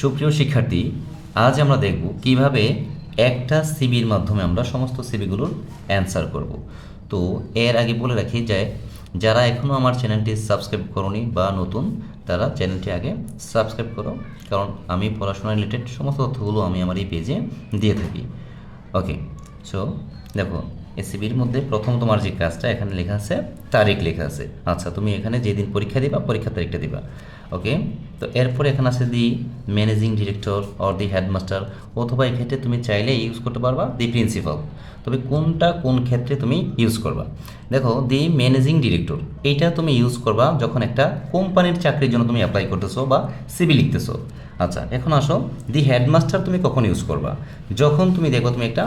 সুপ্রিয় শিক্ষার্থী, আজ আমরা দেখব কীভাবে একটা সিবির মাধ্যমে আমরা সমস্ত সিবিগুলোর অ্যান্সার করব। তো এর আগে বলে রাখি যে, যারা এখনও আমার চ্যানেলটি সাবস্ক্রাইব করনি বা নতুন, তারা চ্যানেলটি আগে সাবস্ক্রাইব করো, কারণ আমি পড়াশোনা রিলেটেড সমস্ত তথ্যগুলো আমি আমার এই পেজে দিয়ে থাকি। ওকে সো দেখো এসিবির মধ্যে প্রথম তোমার যে কাজটা, এখানে লেখা আছে, তারিখ লেখা আছে। আচ্ছা তুমি এখানে যেদিন পরীক্ষা দিবা, পরীক্ষার তারিখটা দিবা। ওকে তো এরপরে এখানে আছে the managing director or the headmaster অথবা এক্ষেত্রে তুমি চাইলে ইউজ করতে পারবা দি প্রিন্সিপাল তবে কোনটা কোন ক্ষেত্রে তুমি ইউজ করবা? দেখো দি ম্যানেজিং ডিরেক্টর এইটা তুমি ইউজ করবা যখন একটা কোম্পানির চাকরির জন্য তুমি অ্যাপ্লাই করতেছো বা সিবি লিখতেছো। আচ্ছা এখন আসো দি হেডমাস্টার তুমি কখন ইউজ করবা? যখন তুমি দেখো তুমি একটা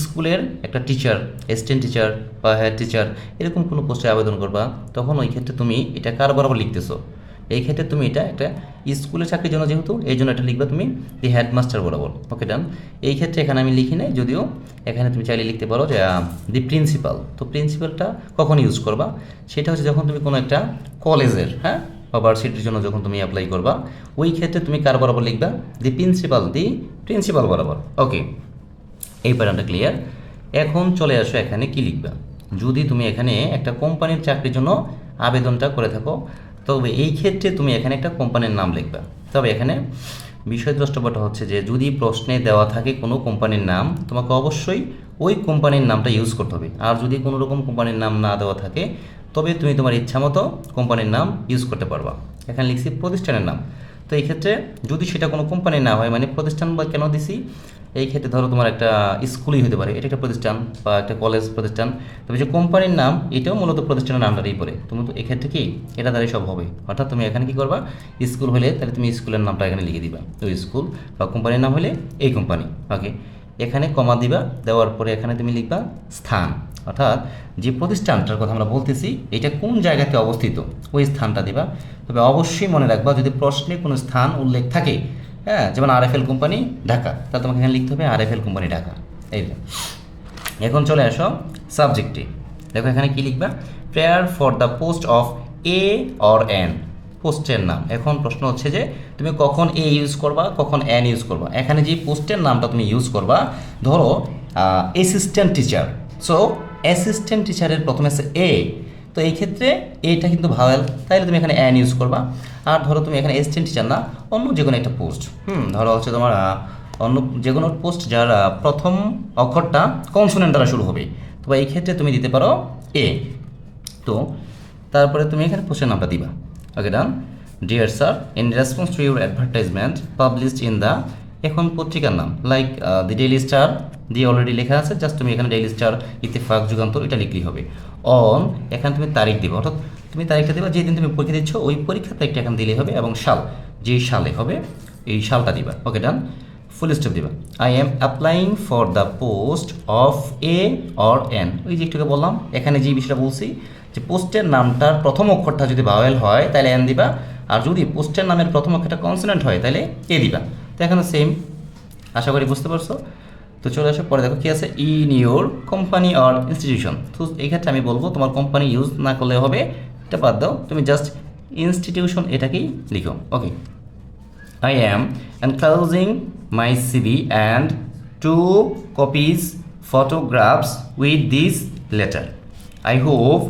স্কুলের একটা টিচার অ্যাসিস্ট্যান্ট টিচার বা হেড টিচার এরকম কোনো পোস্টে আবেদন করবা, তখন ওই ক্ষেত্রে তুমি এটা কার বরাবর লিখতেছো। এই ক্ষেত্রে তুমি এটা একটা স্কুলের চাকরির জন্য যেহেতু, এই জন্য এটা লিখবে তুমি দি হেডমাস্টার বরাবর। ওকে ডান এই ক্ষেত্রে এখানে আমি লিখি নাই, যদিও এখানে তুমি চাইলে লিখতে পারো যে দি প্রিন্সিপাল তো প্রিন্সিপালটা কখন ইউজ করবা? সেটা হচ্ছে যখন তুমি কোনো একটা কলেজের হ্যাঁ বা ভার্সিটির জন্য যখন তুমি অ্যাপ্লাই করবা, ওই ক্ষেত্রে তুমি কার বরাবর লিখবা? দি প্রিন্সিপাল দি প্রিন্সিপাল বরাবর। ওকে এই প্যাটার্নটা ক্লিয়ার এখন চলে আসো এখানে কি লিখবা? যদি তুমি এখানে একটা কোম্পানির চাকরির জন্য আবেদনটা করে থাকো তবে এই ক্ষেত্রে তুমি এখানে একটা কোম্পানির নাম লিখবে। তবে এখানে বিষয় দ্রষ্টব্যটা হচ্ছে যে, যদি প্রশ্নে দেওয়া থাকে কোনো কোম্পানির নাম, তোমাকে অবশ্যই ওই কোম্পানির নামটা ইউজ করতে হবে। আর যদি কোনো রকম কোম্পানির নাম না দেওয়া থাকে, তবে তুমি তোমার ইচ্ছা মতো কোম্পানির নাম ইউজ করতে পারবা। এখানে লিখছি প্রতিষ্ঠানের নাম। এই ক্ষেত্রে যদি সেটা কোনো কোম্পানি না হয় মানে প্রতিষ্ঠান বা কেন দিছি? এই ক্ষেত্রে ধরো তোমার একটা স্কুলই হতে পারে, এটা একটা প্রতিষ্ঠান বা একটা কলেজ প্রতিষ্ঠান। তবে যে কোম্পানির নাম, এটাও মূলত প্রতিষ্ঠানের নামটারই পড়ে। তুমি তো এক্ষেত্রে কি? এটা দ্বারাই সব হবে। অর্থাৎ তুমি এখানে কি করবা? স্কুল হলে তাহলে তুমি স্কুলের নামটা এখানে লিখে দিবা। তো স্কুল বা কোম্পানির নাম হলে এই কোম্পানি ওকে এখানে কমা দিবা, দেওয়ার পরে এখানে তুমি লিখবা স্থান। অর্থাৎ যে প্রতিষ্ঠানটার কথা আমরা বলতেছি, এটা কোন জায়গাতে অবস্থিত? ওই স্থানটা দিবা। তবে অবশ্যই মনে রাখবা, যদি প্রশ্নে কোনো স্থান উল্লেখ থাকে হ্যাঁ যেমন আরএফএল কোম্পানি, ঢাকা। তাহলে তোমাকে এখানে লিখতে হবে আরএফএল কোম্পানি ঢাকা। এই এখন চলে আসো সাবজেক্টে। দেখো এখানে কি লিখবা? Prayer for the post of A or N. পোস্টের নাম। এখন প্রশ্ন হচ্ছে যে, তুমি কখন এ ইউজ করবা, কখন এন ইউজ করবা? এখানে যে পোস্টের নামটা তুমি ইউজ করবা, ধরো অ্যাসিস্ট্যান্ট টিচার সো অ্যাসিস্ট্যান্ট টিচারের প্রথমে আছে এ তো এই ক্ষেত্রে এটা কিন্তু ভাওয়েল। তাইলে তুমি এখানে অ্যান ইউজ করবা। আর ধরো তুমি এখানে অ্যাসিস্ট্যান্ট টিচার না, অন্য যে কোনো একটা পোস্ট হুম, ধরো হচ্ছে তোমার অন্য যে কোনো পোস্ট যার প্রথম অক্ষরটা কনসোনেন্ট দ্বারা শুরু হবে। তো এই ক্ষেত্রে তুমি দিতে পারো এ তো তারপরে তুমি এখানে পোস্টের নামটা দিবা। Okay done dear sir in response to your advertisement published in the এখন পত্রিকার নাম লাইক দি ডেইলি স্টার দিয়ে অলরেডি লেখা আছে জাস্ট তুমি এখানে ডেইলি স্টার ইত্তেফাক, যুগান্তর, এটা লিখলেই হবে। অন এখানে তুমি তারিখ দিবে, অর্থাৎ তুমি তারিখটা দেবা যেদিন তুমি পরীক্ষা দিচ্ছ, ওই পরীক্ষার তারিখটা এখানে দিলেই হবে এবং সাল, যেই সালে হবে, এই সালটা দিবা। ওকে ডান ফুল স্টপ দিবা। I am applying for the post of A or N ওই যে একটুকে বললাম, এখানে যে বিষয়টা বলছি, যে পোস্টের নামটার প্রথম অক্ষরটা যদি ভাওয়েল হয়, তাহলে এন দিবা। আর যদি পোস্টের নামের প্রথম অক্ষরটা কনসোনেন্ট হয়, তাহলে এ দিবা। তো এখানে সেম আশা করি বুঝতে পারছ। তো চলে আসো, পরে দেখো কি আছে in your company or institution তো এই ক্ষেত্রে আমি বলব, তোমার কোম্পানি ইউজ না করলে হবে, এটা বাদ দাও, তুমি জাস্ট ইনস্টিটিউশন এটাকেই লিখো। Okay I am enclosing my CV and two copies photographs with this letter I hope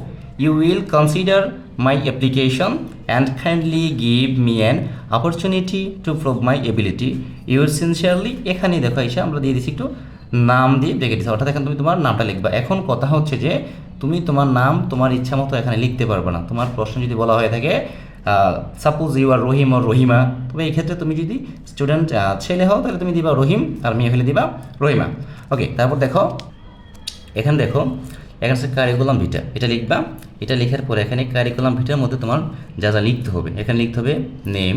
you will consider my application and kindly give me an opportunity to prove my ability. Yours sincerely, এখানেই দেখো, এসে আমরা দিয়ে দিচ্ছি একটু নাম দিয়ে ব্রেকে দিচ্ছি অর্থাৎ এখানে তুমি তোমার নামটা লিখবা। এখন কথা হচ্ছে যে, তুমি তোমার নাম, তোমার ইচ্ছা মতো এখানে লিখতে পারবে না। তোমার প্রশ্ন যদি বলা হয়ে থাকে সাপোজ ইউ আর রহিম আর রহিমা তবে এই ক্ষেত্রে তুমি যদি স্টুডেন্ট ছেলে হও, তাহলে তুমি দিবা রহিম আর মেয়ে হলে দিবা রহিমা ওকে তারপর দেখো, এখানে দেখো, এখানে কারিকুলাম ভিটা এটা লিখবা। এটা লেখার পরে এখানে কারিকুলাম ভিটার মধ্যে তোমার যা যা লিখতে হবে। এখানে লিখতে হবে নেম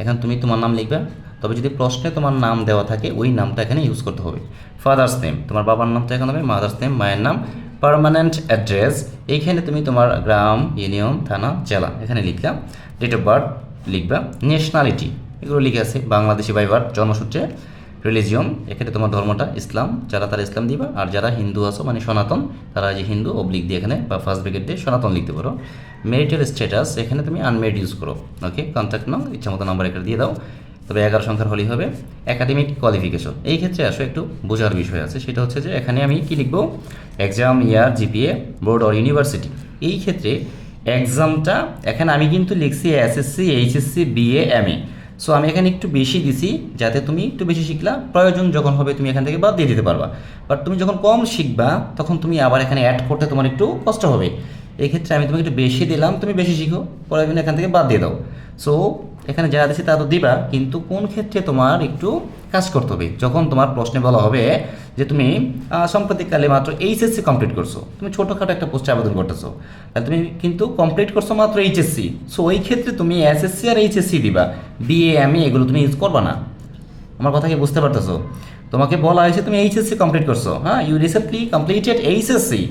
এখানে তুমি তোমার নাম লিখবা। তবে যদি প্রশ্নে তোমার নাম দেওয়া থাকে, ওই নামটা এখানে ইউজ করতে হবে। ফাদার্স নেম তোমার বাবার নামটা এখানে হবে মাদার্স নেম মায়ের নাম পার্মানেন্ট অ্যাড্রেস এইখানে তুমি তোমার গ্রাম ইউনিয়ন থানা, জেলা, এখানে লিখলাম ডেট অফ বার্থ লিখবা। ন্যাশনালিটি এগুলো লিখে আছে, বাংলাদেশি বাই বার্থ জন্মসূত্রে। রিলিজিয়ন এক্ষেত্রে তোমার ধর্মটা ইসলাম, যারা তারা ইসলাম দিবা, আর যারা হিন্দু আছো মানে সনাতন, তারা যে হিন্দু অবলিক দিয়ে এখানে বা ফার্স্ট ব্রিগেড দিয়ে সনাতন লিখতে পারো। মেরিটাল স্ট্যাটাস এখানে তুমি আনমেরিড ইউজ করো। ওকে কন্ট্যাক্ট নাও, ইচ্ছা মতো নাম্বার এখানে দিয়ে দাও। তবে এগারো সংখ্যার হলেই হবে। একাডেমিক কোয়ালিফিকেশন এই ক্ষেত্রে আসো একটু বোঝার বিষয় আছে। সেটা হচ্ছে যে এখানে আমি কি লিখব? Exam year GPA board or university এই ক্ষেত্রে এক্সামটা এখানে আমি কিন্তু লিখছি SSC HSC BA MA so আমি এখানে একটু বেশি দিছি, যাতে তুমি একটু বেশি শিখলা। প্রয়োজন যখন হবে তুমি এখান থেকে বাদ দিয়ে দিতে পারবা। বাট তুমি যখন কম শিখবা, তখন তুমি আবার এখানে অ্যাড করতে তোমার একটু কষ্ট হবে। এক্ষেত্রে আমি তোমাকে একটু বেশি দিলাম, তুমি বেশি শিখো। প্রয়োজন এখান থেকে বাদ দিয়ে দাও। সো এখানে যা দিচ্ছি তা তো দিবা, কিন্তু কোন ক্ষেত্রে তোমার একটু কাজ করতে হবে? যখন তোমার প্রশ্নে বলা হবে যে তুমি সাম্প্রতিককালে মাত্র এইচএসসি কমপ্লিট করছ, তুমি ছোটোখাটো একটা পোস্টে আবেদন করতেছো, তাহলে তুমি কিন্তু কমপ্লিট করছ মাত্র এইচএসসি সো ওই ক্ষেত্রে তুমি এসএসসি আর এইচএসসি দিবা বিএ এম এগুলো তুমি ইউজ করবা না। আমার কথা কি বুঝতে পারতেছো? তোমাকে বলা হয়েছে তুমি এইচএসসি কমপ্লিট করছ হ্যাঁ ইউ রিসেন্টলি কমপ্লিটেড এইচএসসি।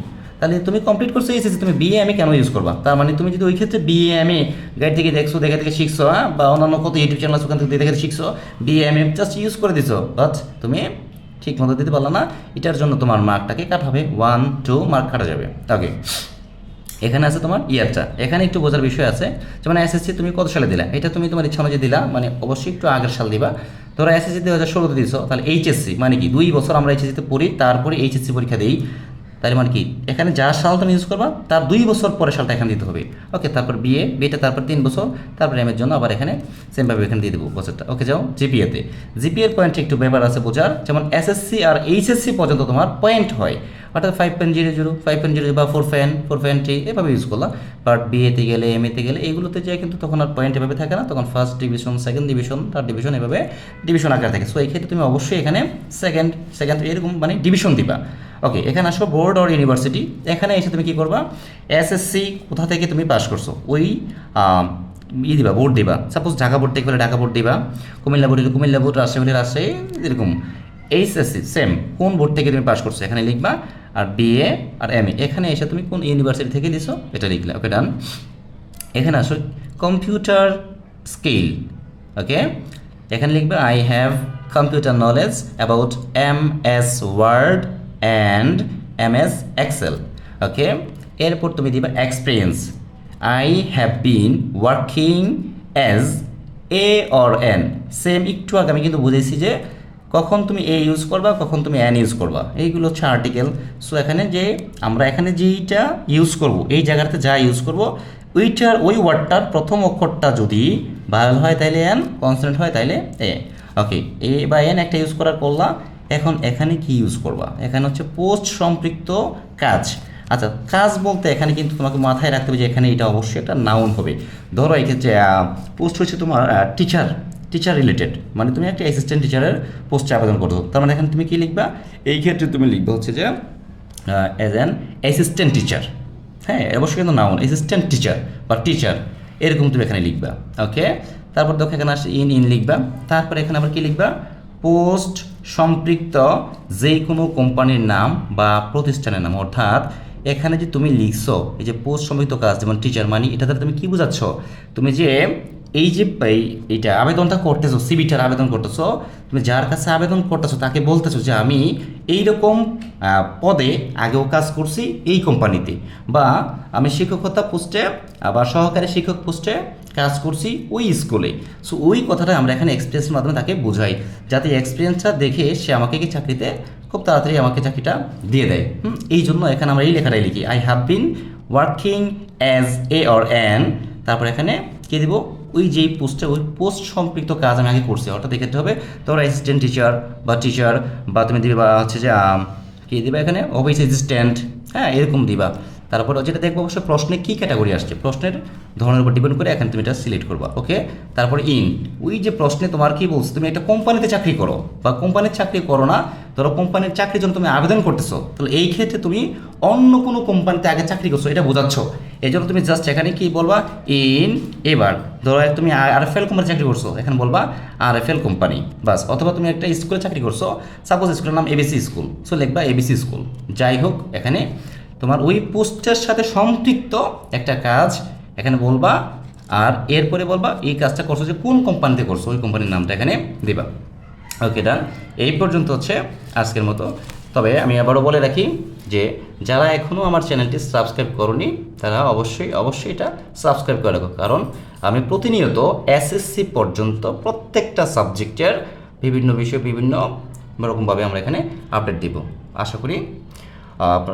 তাহলে তুমি কমপ্লিট করছ এইচএসসি তুমি বিএ এমএ কেন ইউজ করবা? তার মানে তুমি যদি ওই ক্ষেত্রে বিএ এমএ গাইড থেকে দেখছ, দেখে থেকে শিখছো হ্যাঁ বা অন্যান্য কত ইউটিউব চ্যানেল আছে ওখান থেকে দেখে শিখছো বিএ এমএ জাস্ট ইউজ করে দিছো বাট তুমি ঠিক মতো দিতে পারল না, এটার জন্য তোমার মার্কটাকে কাট হবে ওয়ান টু মার্ক কাটা যাবে। ওকে এখানে আছে তোমার ইয়ারটা এখানে একটু বোঝার বিষয় আছে, যেমন এসএসসি তুমি কত সালে দিলা? এটা তুমি তোমার ইচ্ছা অনুযায়ী দিলা মানে অবশ্যই একটু আগের সাল দিবা। ধরো এসএসসি দু হাজার ষোলোতে দিছো, তাহলে এইচএসসি মানে কি? দুই বছর আমরা এইচএসসিতে পড়ি, তারপরে এইচএসসি পরীক্ষা দিই। তার মানে কি? এখানে যা সাল তুমি ইউজ করবা, তার দুই বছর পরে সালটা এখানে দিতে হবে। ওকে তারপর বিএ বিএটা তারপর তিন বছর, তারপর এমের জন্য আবার এখানে সেমভাবে এখানে দিয়ে দেবো বছরটা। ওকে যাও জিপিএতে জিপিএর পয়েন্ট একটু ব্যাপার আছে বোঝার, যেমন এসএসসি আর এইচএসসি পর্যন্ত তোমার পয়েন্ট হয়। অর্থাৎ five point zero zero five point zero বা ফোর ফ্যান ফোর ফ্যান থ্রি এভাবে ইউজ করলাম বাট বিএতে গেলে এম এতে গেলে এইগুলোতে যায় কিন্তু তখন আর পয়েন্ট এভাবে থাকে না। তখন first division second division third division এভাবে ডিভিশন আকার থাকে। সো এই ক্ষেত্রে তুমি অবশ্যই এখানে সেকেন্ড সেকেন্ড এরকম মানে ডিভিশন দিবা। ওকে এখানে আসো বোর্ড অর ইউনিভার্সিটি এখানে এসে তুমি কি করবা? এসএসসি কোথা থেকে তুমি পাস করছ? ওই ই দিবা বোর্ড দিবা। সাপোজ ঢাকা বোর্ড থেকে ঢাকা বোর্ড দিবা। কুমিল্লা বোর্ড কুমিল্লা বোর্ড রাজশাহী হলে রাজশাহী, এরকম। এইচএসসি সেম কোন বোর্ড থেকে তুমি পাস করছ? এখানে লিখবা আর বিএ আর এম এখানে এসে তুমি কোন ইউনিভার্সিটি থেকে দিছো? এটা লিখলে। ওকে ডান এখানে আসো। কম্পিউটার স্কিল ওকে এখানে লিখবে I have computer knowledge about M S word and M S excel okay এরপর তুমি দিবা experience I have been working as A or N same একটু আগে আমি কিন্তু বুঝেছি যে কখন তুমি এ ইউজ করবা, কখন তুমি অ্যান ইউজ করবা। এইগুলো হচ্ছে আর্টিকেল সো এখানে যে আমরা এখানে যেইটা ইউজ করব, এই জায়গাতে যা ইউজ করব, ওইটার, ওই ওয়ার্ডটার প্রথম অক্ষরটা যদি ভায়াল হয়, তাইলে এন কনসনেন্ট হয়, তাইলে এ ওকে এ বা এন একটা ইউজ করার করলা, এখন এখানে কি ইউজ করবা? এখানে হচ্ছে পোস্ট সম্পৃক্ত কাজ। আচ্ছা কাজ বলতে এখানে কিন্তু তোমাকে মাথায় রাখতে হবে যে এখানে এটা অবশ্যই একটা নাউন হবে। ধরো এক্ষেত্রে পোস্ট হচ্ছে তোমার টিচার টিচার রিলেটেড মানে তুমি একটা অ্যাসিস্ট্যান্ট টিচারের পোস্টে আবেদন করছ। তার মানে এখানে তুমি কী লিখবা? এই ক্ষেত্রে তুমি লিখবে হচ্ছে যে অ্যাজ অ্যান অ্যাসিস্ট্যান্ট টিচার হ্যাঁ অবশ্যই কিন্তু নাউন অ্যাসিস্ট্যান্ট টিচার বা টিচার এরকম তুমি এখানে লিখবা। ওকে তারপর দেখো এখানে আসে ইন ইন লিখবা। তারপর এখানে আবার কী লিখবা? পোস্ট সম্পৃক্ত যে কোনো কোম্পানির নাম বা প্রতিষ্ঠানের নাম। অর্থাৎ এখানে যে তুমি লিখছো, এই যে পোস্ট সম্পৃক্ত কাজ, যেমন টিচার মানি, এটা দ্বারা তুমি কি বোঝাচ্ছ? তুমি যে এই যে এই এইটা আবেদনটা করতেছো সিবিটার আবেদন করতেছো তুমি যার কাছে আবেদন করতেছো তাকে বলতেছো যে আমি এই রকম পদে আগেও কাজ করছি এই কোম্পানিতে বা আমি শিক্ষকতা পোস্টে বা সহকারী শিক্ষক পোস্টে কাজ করছি ওই স্কুলে। সো ওই কথাটা আমরা এখানে এক্সপিরিয়েন্সের মাধ্যমে তাকে বোঝাই যাতে এক্সপিরিয়েন্সটা দেখে সে আমাকে কি চাকরিতে খুব তাড়াতাড়ি আমাকে চাকরিটা দিয়ে দেয়। হুম, এই জন্য এখানে আমরা এই লেখাটাই লিখি I have been working as A or an তারপর এখানে কি দিব? ওই যেই পোস্টে ওই পোস্ট সম্পৃক্ত কাজ আমি আগে করছি। অর্থাৎ দেখতে হবে তোমার অ্যাসিস্ট্যান্ট টিচার বা টিচার বা তুমি দিবে হচ্ছে যে কি দিবা এখানে? অফিস অ্যাসিস্ট্যান্ট হ্যাঁ এরকম দিবা। তারপর যেটা দেখব অবশ্যই প্রশ্নে কী ক্যাটাগরি আসছে? প্রশ্নের ধরনের উপর ডিপেন্ড করে এখানে তুমি এটা সিলেক্ট করবা ওকে তারপরে ইন ওই যে প্রশ্নে তোমার কী বলছো, তুমি একটা কোম্পানিতে চাকরি করো বা কোম্পানির চাকরি করো না, ধরো কোম্পানির চাকরির জন্য তুমি আবেদন করতেছো, তাহলে এই ক্ষেত্রে তুমি অন্য কোনো কোম্পানিতে আগে চাকরি করছ, এটা বোঝাচ্ছ। এই জন্য তুমি জাস্ট এখানে কি বলবা? ইন এবার ধরো তুমি আর এফ এল কোম্পানি চাকরি করছ, এখানে বলবা আর এফ এল কোম্পানি বাস। অথবা তুমি একটা স্কুলে চাকরি করছ সাপোজ স্কুলের নাম এবিসি স্কুল সো লিখবা এবিসি স্কুল যাই হোক, এখানে তোমার ওই পোস্টের সাথে সম্পৃক্ত একটা কাজ, এখানে বলবা, আর এরপরে বলবা এই কাজটা করছ যে কোন কোম্পানিতে করছ, ওই কোম্পানির নামটা এখানে দিবা। ওকে ডান এই পর্যন্ত হচ্ছে আজকের মতো। তবে আমি আবারও বলে রাখি যে যারা এখনও আমার চ্যানেলটি সাবস্ক্রাইব করনি, তারা অবশ্যই অবশ্যই এটা সাবস্ক্রাইব করে রাখো। কারণ আমি প্রতিনিয়ত এসএসসি পর্যন্ত প্রত্যেকটা সাবজেক্টের বিভিন্ন বিষয় বিভিন্ন রকমভাবে আমরা এখানে আপডেট দিব। আশা করি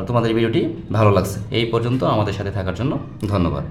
তোমাদের ভিডিওটি ভালো লাগছে। এই পর্যন্ত আমাদের সাথে থাকার জন্য ধন্যবাদ।